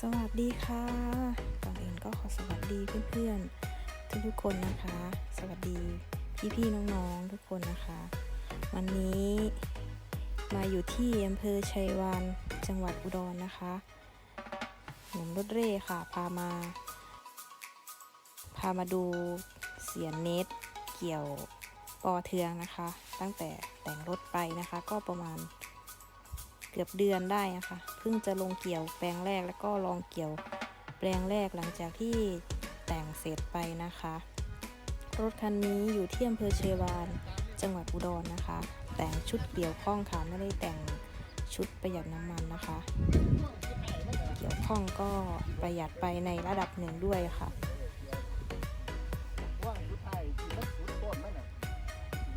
สวัสดีค่ะก่อนอื่นก็ขอสวัสดีเพื่อนๆทุกๆคนนะคะ สวัสดีพี่ๆน้องๆทุกคนนะคะ วันนี้มาอยู่ที่อำเภอชัยวานจังหวัดอุดรนะคะหนุ่มรถเร่ค่ะ พามา พามาดูเสียนเนตเกี่ยวปอเทืองนะคะ ตั้งแต่แต่งรถไปนะคะ ก็ประมาณ เกือบเดือนได้นะคะเพิ่งจะลงเกี่ยวแปลงแรกแล้วก็ลองเกี่ยวแปลงแรกหลังจากที่แต่งเสร็จไปนะคะ รถคันนี้อยู่ที่อำเภอเชยวานจังหวัดอุดรนะคะ แต่งชุดเกี่ยวข้องค่ะไม่ได้แต่งชุดประหยัดน้ำมันนะคะ เกี่ยวข้องก็ประหยัดไปในระดับหนึ่งด้วยค่ะ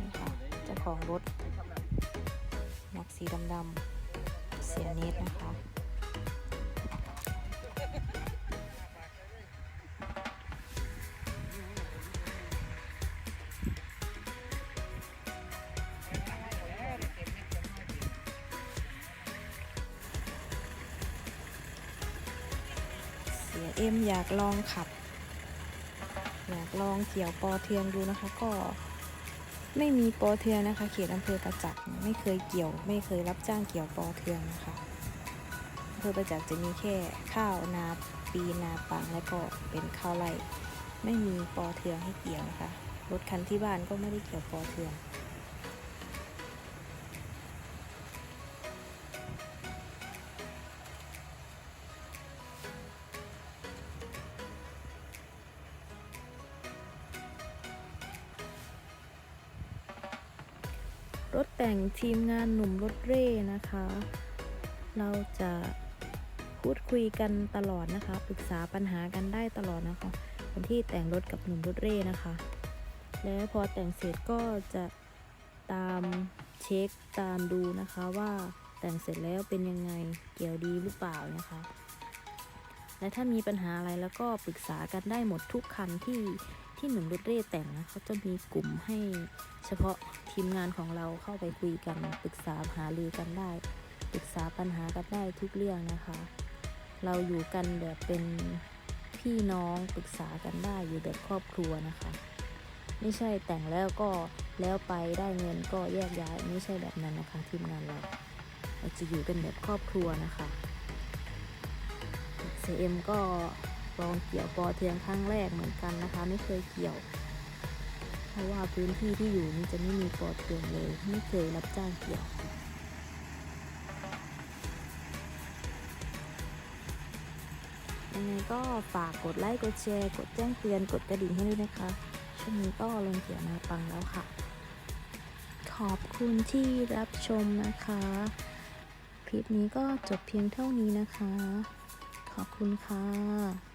นี่ค่ะเจ้าของรถหมวกสีดำๆ เสียเนตนะคะ เสียเอ็มอยากลองขับ อยากลองเกี่ยวปอเทืองดูนะคะก็ ไม่มีปอเทืองนะคะ เขตอำเภอประจักษ์ไม่เคยเกี่ยว ไม่เคยรับจ้างเกี่ยวปอเทืองนะคะอำเภอประจักษ์จะมีแค่ข้าวนาปีนาปังและก็เป็นข้าวไร่ไม่มีปอเทืองให้เกี่ยวนะคะรถคันที่บ้านก็ไม่ได้เกี่ยวปอเทือง รถแต่งทีมงานหนุ่มรถเร่นะคะ เราจะพูดคุยกันตลอดนะคะ ปรึกษาปัญหากันได้ตลอดนะคะคนที่แต่งรถกับหนุ่มรถเร่นะคะ แล้วพอแต่งเสร็จก็จะตามเช็คตามดูนะคะว่าแต่งเสร็จแล้วเป็นยังไงเกี่ยวดีหรือเปล่านะคะ และถ้ามีปัญหาอะไรแล้วก็ปรึกษากันได้หมดทุกคันที่ ที่หนุ่มรถเร่แต่งนะเขาจะมีกลุ่มให้เฉพาะทีมงานของเราเข้าไปคุยกันปรึกษาหารือกันได้ ปรึกษาปัญหากันได้ทุกเรื่องนะคะ เราอยู่กันแบบเป็นพี่น้องปรึกษากันได้อยู่แบบครอบครัวนะคะ ไม่ใช่แต่งแล้วก็แล้วไปได้เงินก็แยกย้ายไม่ใช่แบบนั้นนะคะ ทีมงานเราเราจะอยู่เป็นแบบครอบครัวนะคะ CM ก็ ลองเกี่ยวปอเทืองครั้งแรกเหมือนกันนะคะ ไม่เคยเกี่ยว เพราะว่าพื้นที่ที่อยู่มันจะไม่มีปอเทืองเลย ไม่เคยรับจ้างเกี่ยวยังไงก็ฝากกดไลค์กดแชร์ กดแจ้งเตือนกดกระดิ่งให้ด้วยนะคะช่วงนี้ก็ลงเกี่ยวนาปังแล้วค่ะ ขอบคุณที่รับชมนะคะ คลิปนี้ก็จบเพียงเท่านี้นะคะ ขอบคุณค่ะ